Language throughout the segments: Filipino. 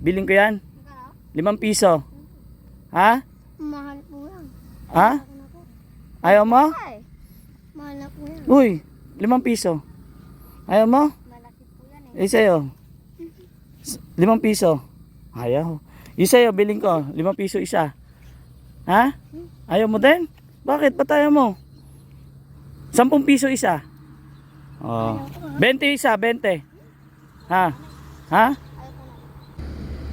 Biling ko yan. Limang piso. Ha? Mahal po yan. Ha? Ayaw mo? Ay, mahal na po yan. Uy, limang piso. Ayaw mo? Malaki po yan eh. Eh, sa'yo. Limang piso. Ayaw. Yung sa'yo, biling ko. Limang piso isa. Ha? Ayaw mo din? Bakit? Ba't ayaw mo? Sampung piso isa. Oh. 20 isa, 20. Ha? Ha?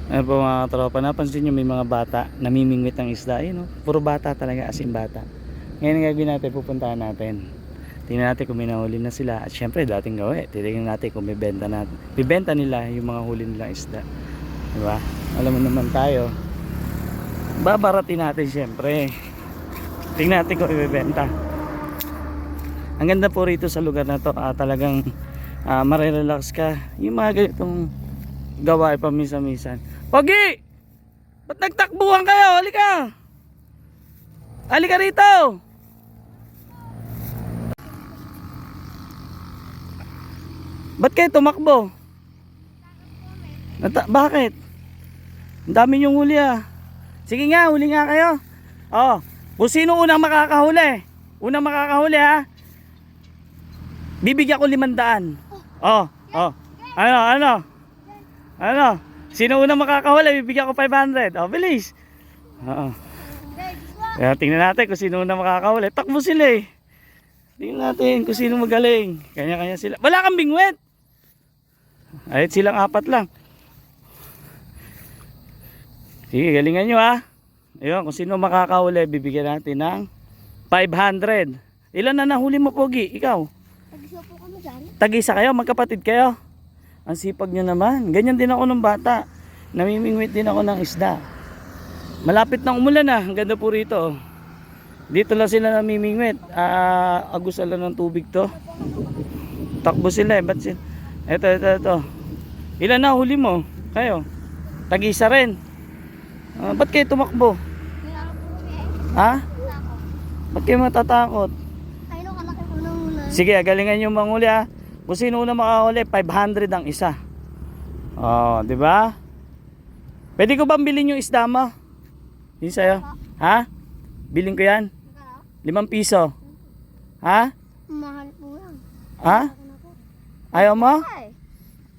Ayun po mga tropa, napansin nyo may mga bata namimingwit ng isda. Ayun, oh. puro bata talaga, as in bata. Ngayon ang gagawin natin, pupuntahan natin. Tingnan natin kung may nahuli na sila. At syempre, dating gawin. Titignan natin kung may benta natin. Bibenta nila yung mga huli nilang isda. Diba? Alam mo naman tayo. Babaratin natin syempre. Tingnan natin kung ibebenta. Ang ganda po rito sa lugar na to. Ah, talagang ah, marirelax ka. Yung mga ganitong gawain paminsan-minsan. Pogi! Ba't nagtakbuhan kayo? Halika! Halika rito! Ba't kayo tumakbo? Nata- bakit? Ang dami niyong huli ah. Sige nga, huli nga kayo. Oh, kung sino unang makakahuli? Unang makakahuli ha? Bibigyan ko limandaan. Oh, oh. Ano, ano? Ano? Sino unang makakahuli? Bibigyan ko 500. Oh, bilis. Oo. Kaya tingnan natin kung sino unang makakahuli. Takbo sila eh. Tingnan natin kung sino magaling. Kanya-kanya sila. Wala kang bingwet. Ayun silang apat lang. Sige, galingan nyo ha. Ayun, kung sino makakahuli, bibigyan natin ng 500. Ilan na nahuli mo, Pogi? Ikaw? Tag-isa po kami dyan. Tag-isa kayo, magkapatid kayo. Ang sipag nyo naman. Ganyan din ako ng bata. Namimingwit din ako ng isda. Malapit ng umulan na. Ang ganda po rito. oh. Dito lang sila namimingwit. Ah, agus lang ng tubig to. Takbo sila eh. Ba't sila? Ito, ito, ito. Ilan na huli mo? Kayo? Tag-isa rin. Ah, ba't kayo tumakbo? Ha? Ba't kayo matatakot? Sige, galingan yung manghuli ha. Kung sino una makahuli, 500 ang isa. Oh, di ba? Pwede ko bang bilhin yung isda mo? Yung sa'yo? Ha? Bilhin ko yan? Limang piso. Ha? Mahal po yan. Ha? Ayaw mo?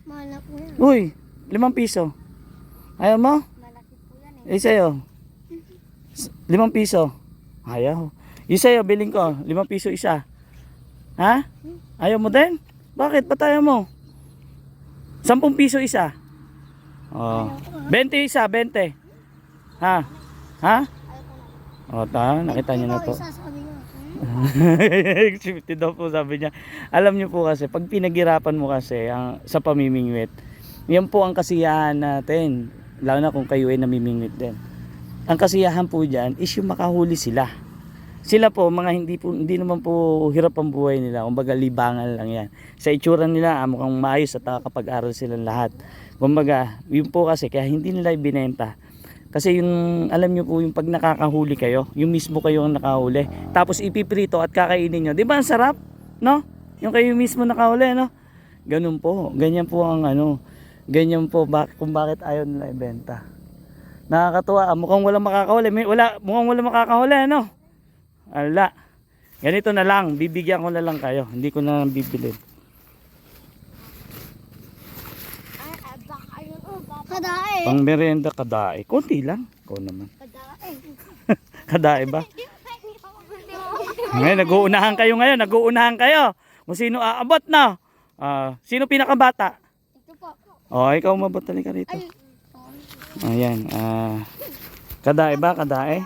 Mahal na po yan. Uy, limang piso. Ayaw mo? Malaki po yan eh. Eh, sa'yo? Limang piso. Ayaw. Yung sa'yo, bilhin ko. Limang piso isa. Ha? Ayaw mo din? Bakit? Ba't ayaw mo? Sampung piso isa. Oh. 20 isa, 20. Ha? Ha? O, ta, nakita niyo na po. 50 daw po sabi niya. Alam niyo po kasi, pag pinaghirapan mo kasi ang, sa pamimingwit, yan po ang kasiyahan natin. Lalo na kung kayo ay namimingwit din. Ang kasiyahan po dyan is yung makahuli sila. Sila po, mga hindi po, hindi naman po hirap ang buhay nila. Kumbaga, libangan lang yan. Sa itsura nila, ah, mukhang maayos at nakakapag-aral silang lahat. Kumbaga, yun po kasi, kaya hindi nila ibinenta. Kasi yung, alam nyo po, yung pag nakakahuli kayo, yung mismo kayo ang nakahuli. Tapos ipiprito at kakainin nyo. Di ba ang sarap? No? Yung kayo mismo nakahuli, no? Ganun po. Ganyan po ang ano. Ganyan po bak kung bakit ayaw nila ibenta. Nakakatuwa. ah, Mukhang walang makakahuli. May, wala, mukhang walang makakahuli, ano? Ala. Ganito na lang. Bibigyan ko na lang kayo. Hindi ko na lang baka yun. Oh, Kadae. Pang merienda kadae. Konti lang. Ikaw naman. Kadae. Kadae ba? Ngayon, nag-uunahan kayo ngayon. Nag-uunahan kayo. Kung sino aabot na. Ah, sino pinakabata? Ito po. Oh, ikaw mabot ka rito. Ay. Ayan. Ah, kadae ba? Kadae?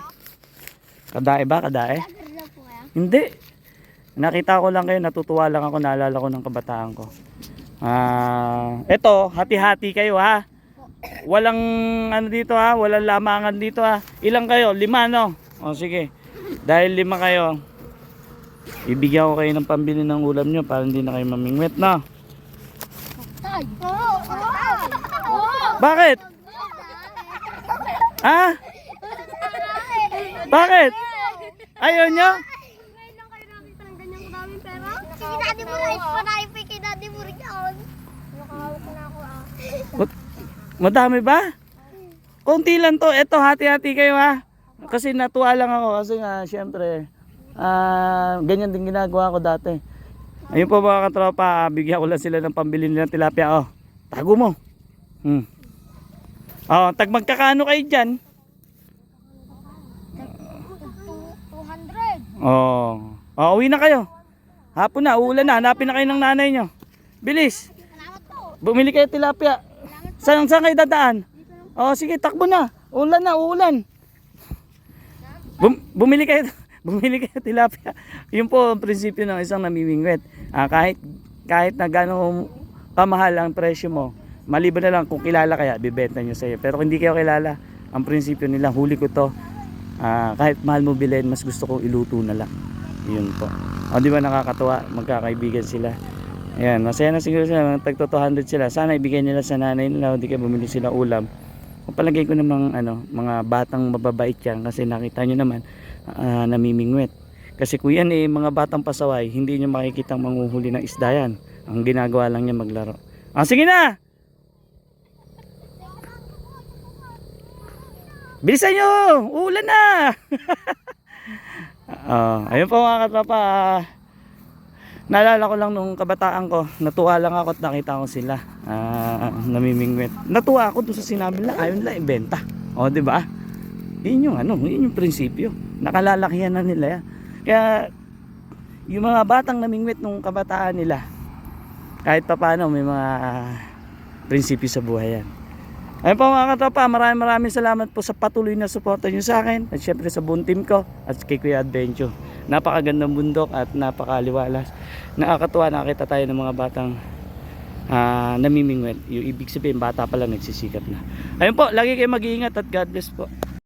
Kadae ba? Kadae? Agad lang po kaya. Hindi. Nakita ko lang kayo. Natutuwa lang ako. Naalala ko ng kabataan ko. Ah, eto, hati-hati kayo ha. Walang ano dito ha, walang lamangan dito ha. Ilang kayo? Lima no? O sige. Dahil lima kayo, ibigyan ko kayo ng pambili ng ulam nyo para hindi na kayo mamingwit no? Oo. Oo. Bakit? Ha? Bakit? Ayaw nyo? Ngayon lang kayo nakita ng ganyang maraming pera? Daddy mo na ipanay pa kay Daddy mo rin yun. Nakahawak na ako ah. Madami ba? konti lang to. Eto, hati-hati kayo ha. Kasi natuwa lang ako kasi nga, syempre, ah, ganyan din ginagawa ko dati. Ayun po mga katropa, bigyan ko lang sila ng pambili nilang tilapia. Oh, tago mo. Hmm. Oh, tag magkakano kayo dyan? 200. Oh. Oh, uwi na kayo. Hapon na, uulan na. Hanapin na kayo ng nanay nyo. Bilis. Bumili kayo tilapia. Saan, saan kayo dadaan? Oh, sige, takbo na. Ulan na, uulan. Bum, bumili kayo, bumili kayo tilapia. Yun po ang prinsipyo ng isang namimingwit. Ah, kahit kahit na gano'ng kamahal ang presyo mo, maliban na lang kung kilala kaya, bibenta nyo sa'yo. Pero kung hindi kayo kilala, ang prinsipyo nila, huli ko to. Ah, kahit mahal mo bilhin, mas gusto ko iluto na lang. Yun po. O di ba nakakatuwa, magkakaibigan sila. Ayan, masaya na siguro sila, mga tagto 200 sila. Sana ibigay nila sa nanay nila, o di kaya bumili sila ulam. Palagay ko namang ano, mga batang mababait yan kasi nakita nyo naman, ah, namimingwit. Kasi kung yan eh, mga batang pasaway, hindi nyo makikita manguhuli ng isda yan. Ang ginagawa lang niya maglaro. Ah, sige na! Bilisan nyo! Ulan na! Ah, ayun po mga katropa. ah, naalala ko lang nung kabataan ko, natuwa lang ako at nakita ko sila. Ah, namimingwit. Natuwa ako doon sa sinabi nila, ayaw nila ibenta. O, di ba? Yun yung ano, yun yung prinsipyo. Nakalalakihan na nila yan. Kaya, yung mga batang namingwit nung kabataan nila, kahit pa paano may mga prinsipyo sa buhay yan. Ayun po mga katropa, maraming maraming salamat po sa patuloy na suporta nyo sa akin at syempre sa buong team ko at kay Kuya Adventure. Napakagandang bundok at napakaliwalas. Nakakatuwa nakita tayo ng mga batang ah, namimingwit. Yung ibig sabihin, bata pala nagsisikap na. Ayun po, lagi kayo mag-iingat at God bless po.